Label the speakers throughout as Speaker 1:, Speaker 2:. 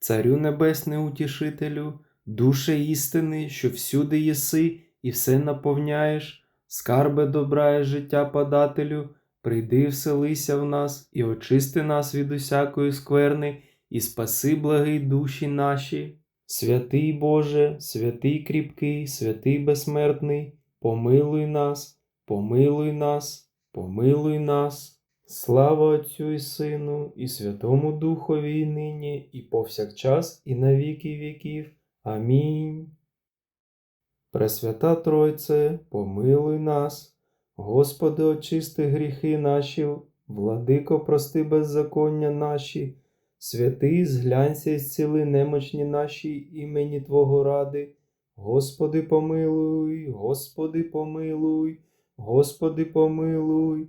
Speaker 1: Царю Небесний Утішителю, душе істини, що всюди єси і все наповняєш, скарбе добра і життя подателю, прийди вселися в нас і очисти нас від усякої скверни, і спаси благий душі наші. Святий Боже, святий кріпкий, святий безсмертний, помилуй нас, помилуй нас, помилуй нас. Слава Отцю і Сину, і Святому Духові і нині, і повсякчас, і на віки віків. Амінь. Пресвята Тройце, помилуй нас, Господи, очисти гріхи наші, владико, прости беззаконня наші, святий, зглянься і зціли немочні наші імені Твого ради. Господи, помилуй, Господи, помилуй, Господи, помилуй.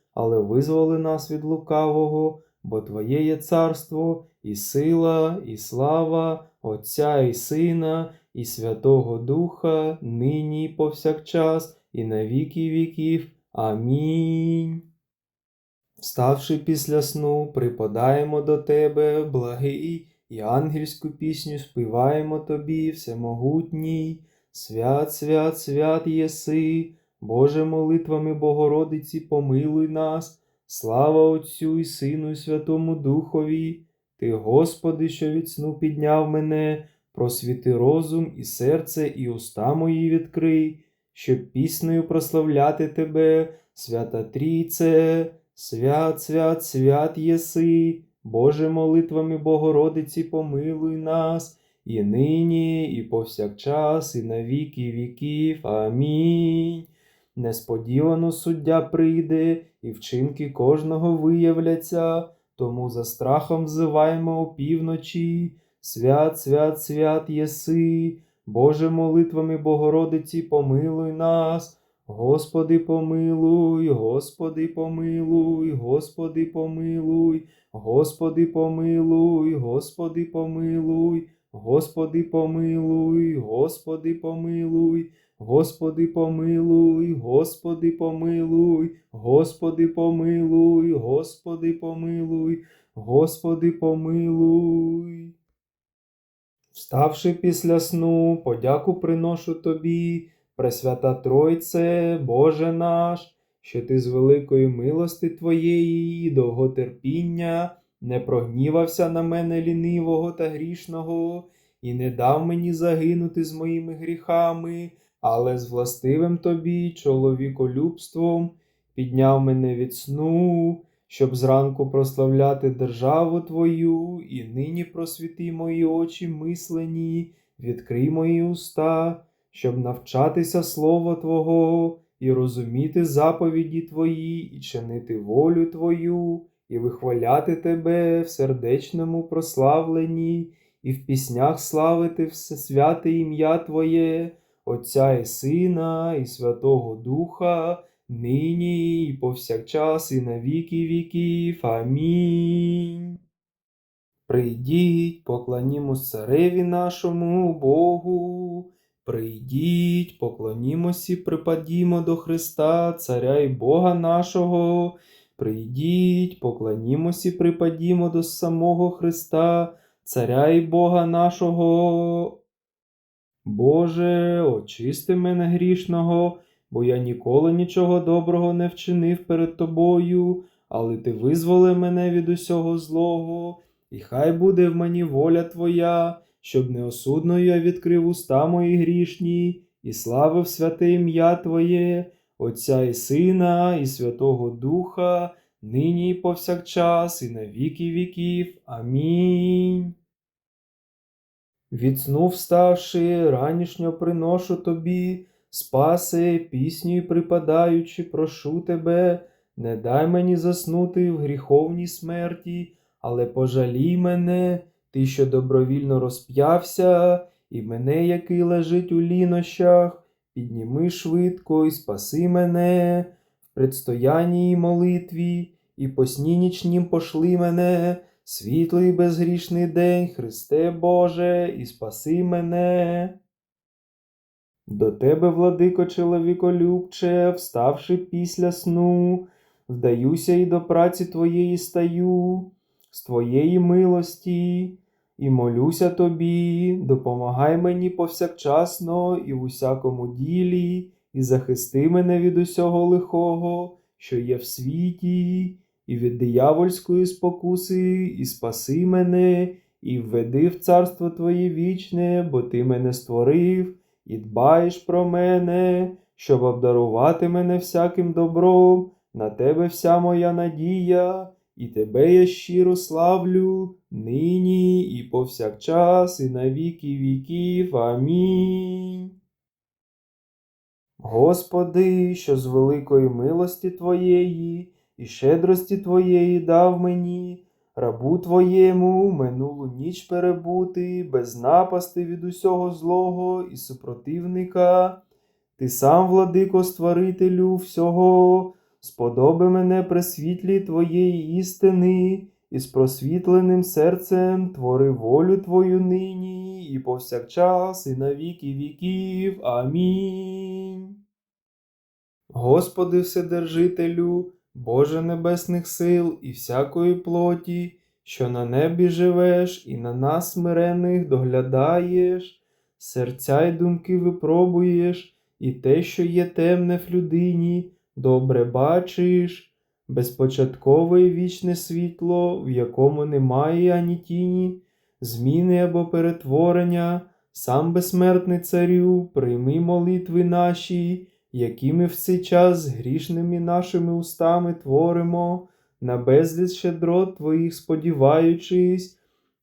Speaker 1: але визволи нас від лукавого, бо Твоє є царство, і сила, і слава, Отця і Сина, і Святого Духа, нині і повсякчас, і на віки віків. Амінь. Вставши після сну, припадаємо до Тебе, благий, і ангельську пісню співаємо Тобі, всемогутній. Свят, свят, свят єси, Боже молитвами Богородиці, помилуй нас. Слава Отцю і Сину, і Святому Духові. Ти, Господи, що від сну підняв мене, просвіти розум і серце, і уста мої відкрий, щоб піснею прославляти Тебе, свята Трійце, свят, свят, свят єси, Боже молитвами Богородиці, помилуй нас, і нині, і повсякчас, і на віки віків. Амінь. Несподівано суддя прийде, і вчинки кожного виявляться, тому за страхом взиваємо опівночі. Свят, свят, свят єси, Боже молитвами Богородиці, помилуй нас. Господи, помилуй, Господи, помилуй, Господи, помилуй, Господи, помилуй, Господи, помилуй, Господи, помилуй, Господи, помилуй. Господи, помилуй, Господи, помилуй, Господи, помилуй, Господи, помилуй, Господи, помилуй. Вставши після сну, подяку приношу Тобі, Пресвята Тройце, Боже наш, що Ти з великої милости Твоєї довготерпіння не прогнівався на мене лінивого та грішного, і не дав мені загинути з моїми гріхами але з властивим тобі чоловіколюбством підняв мене від сну, щоб зранку прославляти державу Твою, і нині просвіти мої очі мислені, відкрий мої уста, щоб навчатися Слова Твого і розуміти заповіді Твої, і чинити волю Твою, і вихваляти Тебе в сердечному прославленні, і в піснях славити всесвяте ім'я Твоє. Отця і Сина, і Святого Духа, нині і повсякчас, і на віки віків. Амінь. Прийдіть, поклонімось цареві нашому Богу. Прийдіть, поклонімось і припадімо до Христа, Царя і Бога нашого. Прийдіть, поклонімось і припадімо до самого Христа, Царя і Бога нашого. Боже, очисти мене грішного, бо я ніколи нічого доброго не вчинив перед Тобою, але Ти визволи мене від усього злого, і хай буде в мені воля Твоя, щоб неосудно я відкрив уста мої грішні, і славив святе ім'я Твоє, Отця і Сина, і Святого Духа, нині і повсякчас, і на віки віків. Амінь. Від сну вставши, ранішньо приношу тобі, спаси, пісню припадаючи, прошу тебе, не дай мені заснути в гріховній смерті, але пожалій мене ти, що добровільно розп'явся, і мене, який лежить у лінощах, підніми швидко і спаси мене. В предстоянні і молитві, і по сні нічнім пошли мене, світлий безгрішний день, Христе Боже, і спаси мене. До тебе, владико чоловіколюбче, вставши після сну, вдаюся і до праці твоєї стаю, з твоєї милості, і молюся тобі, допомагай мені повсякчасно і в усякому ділі, і захисти мене від усього лихого, що є в світі, і від диявольської спокуси, і спаси мене, і введи в царство Твоє вічне, бо Ти мене створив, і дбаєш про мене, щоб обдарувати мене всяким добром, на тебе вся моя надія, і тебе я щиро славлю, нині і повсякчас, і на віки віків. Амінь. Господи, що з великої милості Твоєї і щедрості Твоєї дав мені, рабу Твоєму минулу ніч перебути, без напасти від усього злого і супротивника. Ти сам, владико, створителю всього, сподоби мене при світлі Твоєї істини, і з просвітленим серцем твори волю Твою нині, і повсякчас, і на віки віків. Амінь. Господи Вседержителю, Боже небесних сил і всякої плоті, що на небі живеш і на нас смирених доглядаєш, серця й думки випробуєш, і те, що є темне в людині, добре бачиш, безпочаткове і вічне світло, в якому немає ані тіні, зміни або перетворення, сам безсмертний царю, прийми молитви наші, які ми в цей час грішними нашими устами творимо, на безліч щедрот Твоїх сподіваючись,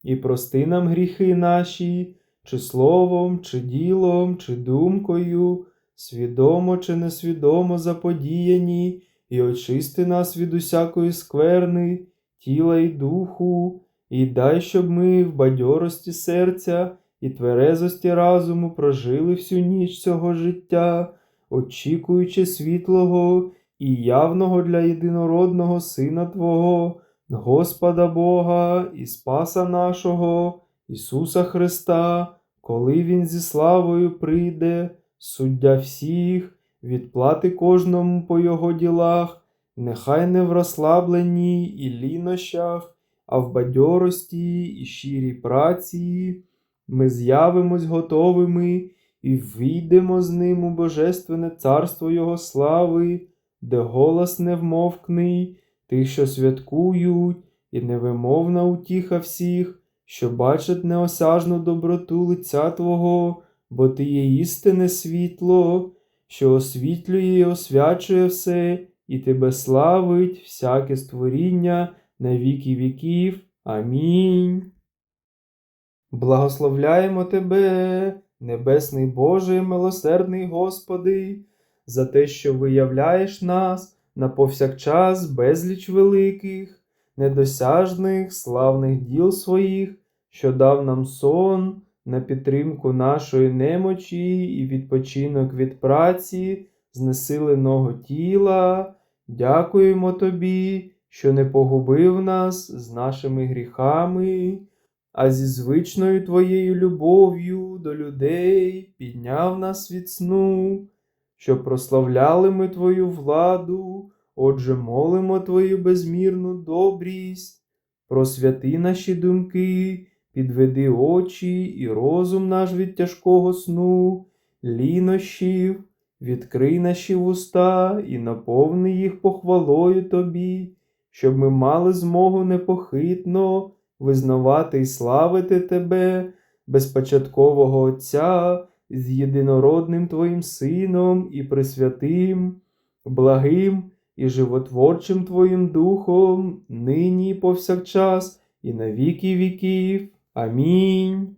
Speaker 1: і прости нам гріхи наші, чи словом, чи ділом, чи думкою, свідомо чи несвідомо заподіяні, і очисти нас від усякої скверни, тіла і духу, і дай, щоб ми в бадьорості серця і тверезості разуму прожили всю ніч цього життя, очікуючи світлого і явного для єдинородного Сина Твого, Господа Бога і Спаса нашого, Ісуса Христа, коли Він зі славою прийде, суддя всіх, відплати кожному по його ділах, нехай не в розслабленні і лінощах, а в бадьорості і щирій праці. Ми з'явимось готовими і війдемо з ним у божественне царство Його слави, де голос невмовкний, тих, що святкують, і невимовна утіха всіх, що бачать неосяжну доброту лиця Твого, бо Ти є істинне світло, що освітлює і освячує все, і Тебе славить всяке створіння на віки віків. Амінь. Благословляємо Тебе, Небесний Боже, милосердний Господи, за те, що виявляєш нас на повсякчас безліч великих, недосяжних, славних діл своїх, що дав нам сон на підтримку нашої немочі і відпочинок від праці, знесиленого тіла. Дякуємо Тобі, що не погубив нас з нашими гріхами а зі звичною твоєю любов'ю до людей підняв нас від сну, щоб прославляли ми Твою владу, отже, молимо Твою безмірну добрість, просвяти наші думки, підведи очі і розум наш від тяжкого сну, лінощів, відкрий наші вуста і наповни їх похвалою Тобі, щоб ми мали змогу непохитно визнавати і славити Тебе, безпочаткового Отця, з єдинородним Твоїм Сином і Пресвятим, благим і животворчим Твоїм Духом, нині і повсякчас, і на віки віків. Амінь.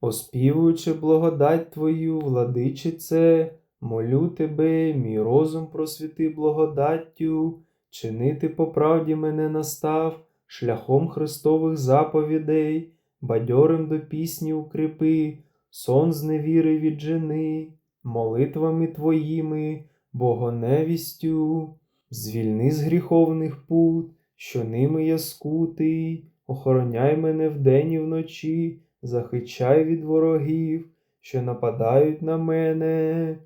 Speaker 1: Оспівуючи благодать Твою, владичице, молю Тебе, мій розум просвіти благодаттю, чинити по правді мене настав, шляхом Христових заповідей, бадьорим до пісні укріпи, сон з невіри віджени, молитвами твоїми, богоневістю, звільни з гріховних пут, що ними я скутий, охороняй мене вдень і вночі, захищай від ворогів, що нападають на мене.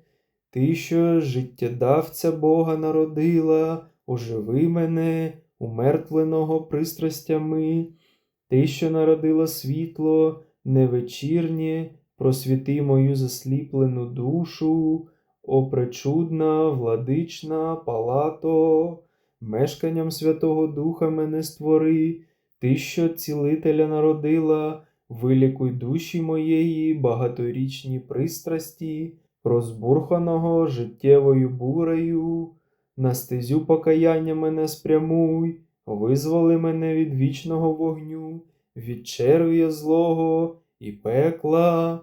Speaker 1: Ти, що життєдавця Бога народила, оживи мене, умертвленого пристрастями. Ти, що народила світло, невечірнє, просвіти мою засліплену душу, о пречудна, владична палато, мешканням Святого Духа мене створи, ти, що цілителя народила, вилікуй душі моєї, багаторічні пристрасті, розбурханого життєвою бурею, на стезю покаяння мене спрямуй, визволи мене від вічного вогню, від черв'я злого і пекла,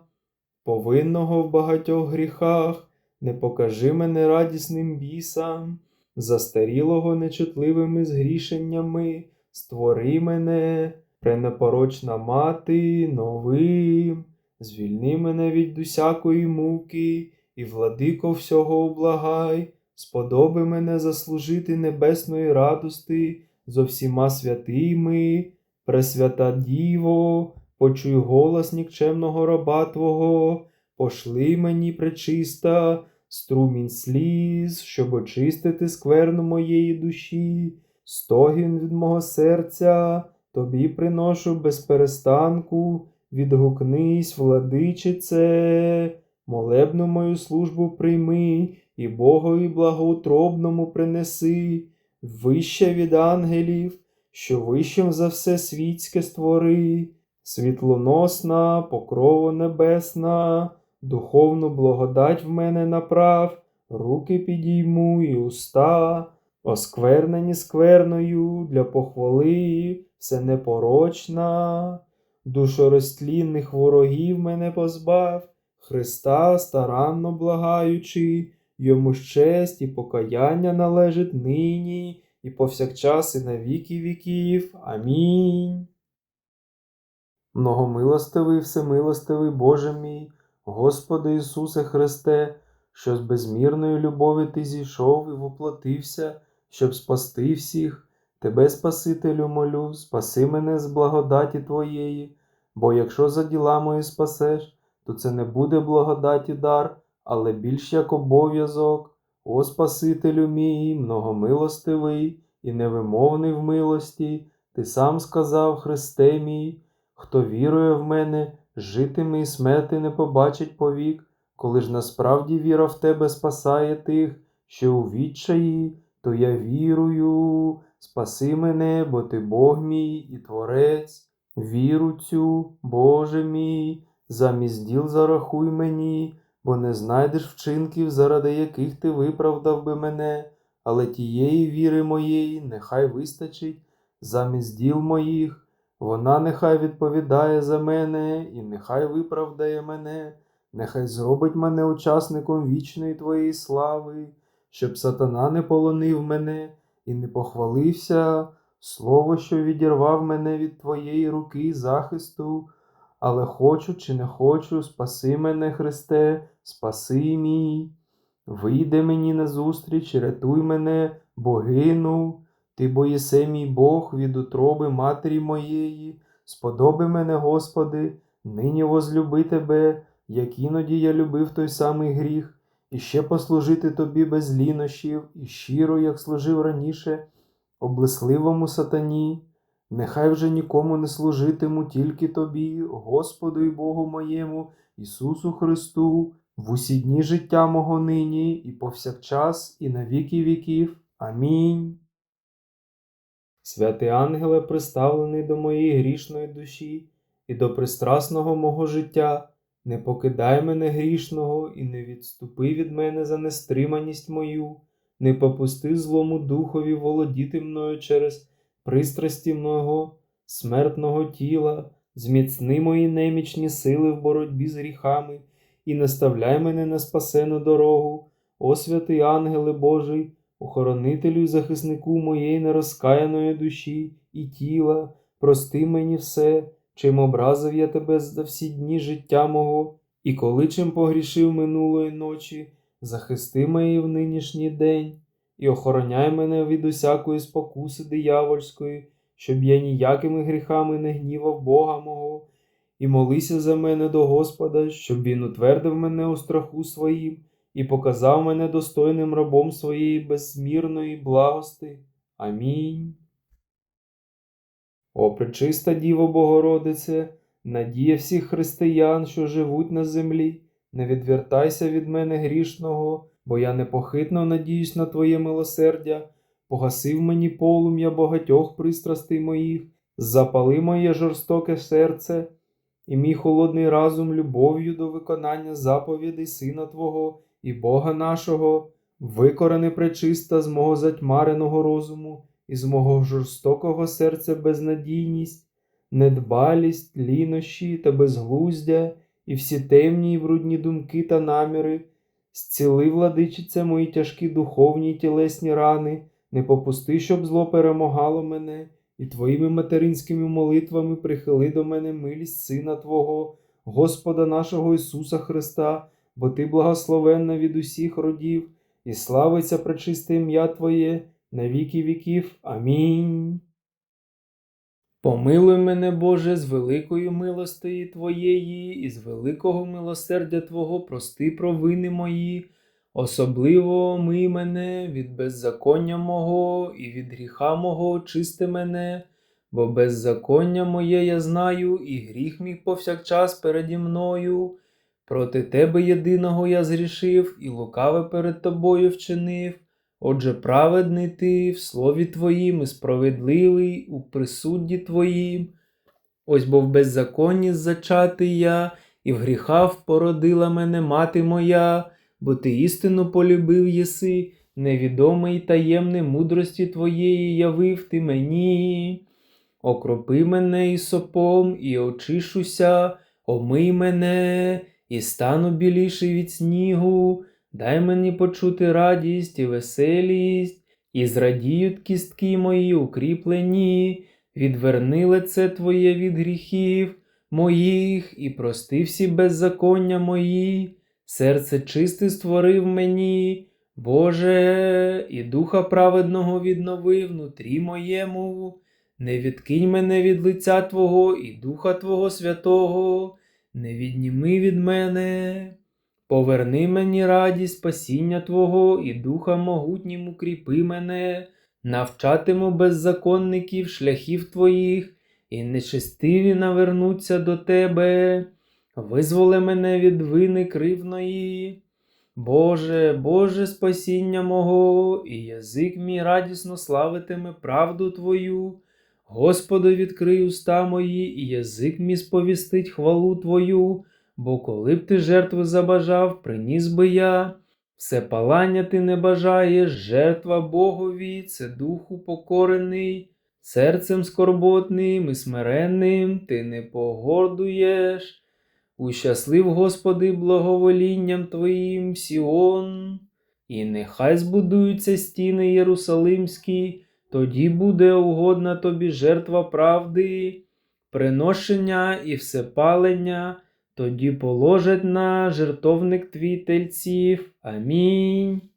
Speaker 1: повинного в багатьох гріхах, не покажи мене радісним бісам, застарілого нечутливими згрішеннями, створи мене, пренепорочна мати, новим, звільни мене від усякої муки, і, владико, всього облагай, сподоби мене заслужити небесної радости зо всіма святими, Пресвята Діво, почуй голос нікчемного раба Твого, пошли мені пречиста, струмінь сліз, щоб очистити скверну моєї душі, стогін від мого серця, тобі приношу без перестанку, відгукнись, владичице, молебну мою службу прийми, і Богові благоутробному принеси, вище від ангелів, що вищим за все світське створи, світлоносна, покрова небесна, духовну благодать в мене направ, руки підійму і уста, осквернені скверною для похвали, все непорочна, душорозтлінних ворогів мене позбав, Христа старанно благаючи, йому ж честь і покаяння належить нині і повсякчас і на віки віків. Амінь. Многомилостивий, всемилостивий Боже мій, Господи Ісусе Христе, що з безмірної любові Ти зійшов і воплотився, щоб спасти всіх, Тебе, Спасителю, молю, спаси мене з благодаті Твоєї, бо якщо за діла мої спасеш, то це не буде благодаті дар, але більш як обов'язок. О Спасителю мій, многомилостивий і невимовний в милості, Ти сам сказав, Христе мій, хто вірує в мене, житиме і смерти не побачить повік, коли ж насправді віра в Тебе спасає тих, що у відчаї, то я вірую, спаси мене, бо Ти Бог мій і Творець, віру цю, Боже мій, замість діл зарахуй мені, бо не знайдеш вчинків, заради яких ти виправдав би мене, але тієї віри моєї нехай вистачить замість діл моїх, вона нехай відповідає за мене і нехай виправдає мене, нехай зробить мене учасником вічної твоєї слави, щоб сатана не полонив мене і не похвалився, слово, що відірвав мене від твоєї руки захисту. Але хочу чи не хочу, спаси мене, Христе, спаси мій. Вийди мені назустріч, рятуй мене, богину, ти боєсе мій Бог від утроби матері моєї, сподоби мене, Господи, нині возлюби Тебе, як іноді я любив той самий гріх, і ще послужити Тобі без лінощів, і щиро, як служив раніше, облесливому сатані. Нехай вже нікому не служитиму тільки тобі, Господу і Богу моєму, Ісусу Христу, в усі дні життя мого нині, і повсякчас, і на віки віків. Амінь. Святий ангеле, приставлений до моєї грішної душі і до пристрасного мого життя, не покидай мене грішного і не відступи від мене за нестриманість мою, не попусти злому духові володіти мною через пристрасті мого смертного тіла, зміцни мої немічні сили в боротьбі з гріхами і наставляй мене на спасену дорогу, о святий ангеле Божий, охоронителю і захиснику моєї нерозкаяної душі і тіла, прости мені все, чим образив я тебе за всі дні життя мого, і коли чим погрішив минулої ночі, захисти мене в нинішній день, і охороняй мене від усякої спокуси диявольської, щоб я ніякими гріхами не гнівав Бога мого, і молися за мене до Господа, щоб Він утвердив мене у страху своїм і показав мене достойним рабом своєї безмірної благости. Амінь. О, пречиста Діво Богородице, надія всіх християн, що живуть на землі, не відвертайся від мене грішного, бо я непохитно надіюсь на Твоє милосердя, погасив мені полум'я багатьох пристрастей моїх, запали моє жорстоке серце і мій холодний разум любов'ю до виконання заповідей Сина Твого і Бога нашого, викорени пречиста з мого затьмареного розуму і з мого жорстокого серця безнадійність, недбалість, лінощі та безглуздя, і всі темні й брудні думки та наміри, зціли, владичице, мої тяжкі духовні й тілесні рани, не попусти, щоб зло перемагало мене, і твоїми материнськими молитвами прихили до мене милість Сина Твого, Господа нашого Ісуса Христа, бо Ти благословенна від усіх родів, і славиться пречисте ім'я Твоє на віки віків. Амінь. Помилуй мене, Боже, з великою милостої Твоєї і з великого милосердя Твого прости провини мої, особливо мий мене від беззаконня мого і від гріха мого очисти мене, бо беззаконня моє я знаю, і гріх мій повсякчас переді мною. Проти Тебе єдиного я зрішив і лукаве перед Тобою вчинив. Отже, праведний ти в слові Твоїм і справедливий у присудді Твоїм. Ось бо в беззаконні зачатий я, і в гріхах породила мене мати моя, бо ти істину полюбив єси, невідомий й таємне мудрості Твоєї явив ти мені. Окропи мене ісопом, і очишуся, омий мене, і стану біліший від снігу. Дай мені почути радість і веселість, і зрадіють кістки мої укріплені, відверни лице Твоє від гріхів моїх, і прости всі беззаконня мої, серце чисте створив мені, Боже, і духа праведного віднови внутрі моєму, не відкинь мене від лиця Твого і Духа Твого Святого, не відніми від мене. Поверни мені радість спасіння Твого і духа могутнім укріпи мене, навчатиму беззаконників шляхів Твоїх, і нечестиві навернуться до Тебе, визволи мене від вини кривної. Боже, Боже спасіння мого, і язик мій радісно славитиме правду Твою. Господи, відкрий уста мої, і язик мій сповістить хвалу Твою. Бо коли б ти жертви забажав, приніс би я. Все палання ти не бажаєш, жертва Богові, це духу покорений, серцем скорботним і смиренним ти не погордуєш. Ущаслив, Господи, благоволінням Твоїм Сіон, і нехай збудуються стіни Єрусалимські, тоді буде угодна тобі жертва правди, приношення і всепалення тоді положать на жертовник твій тельців. Амінь.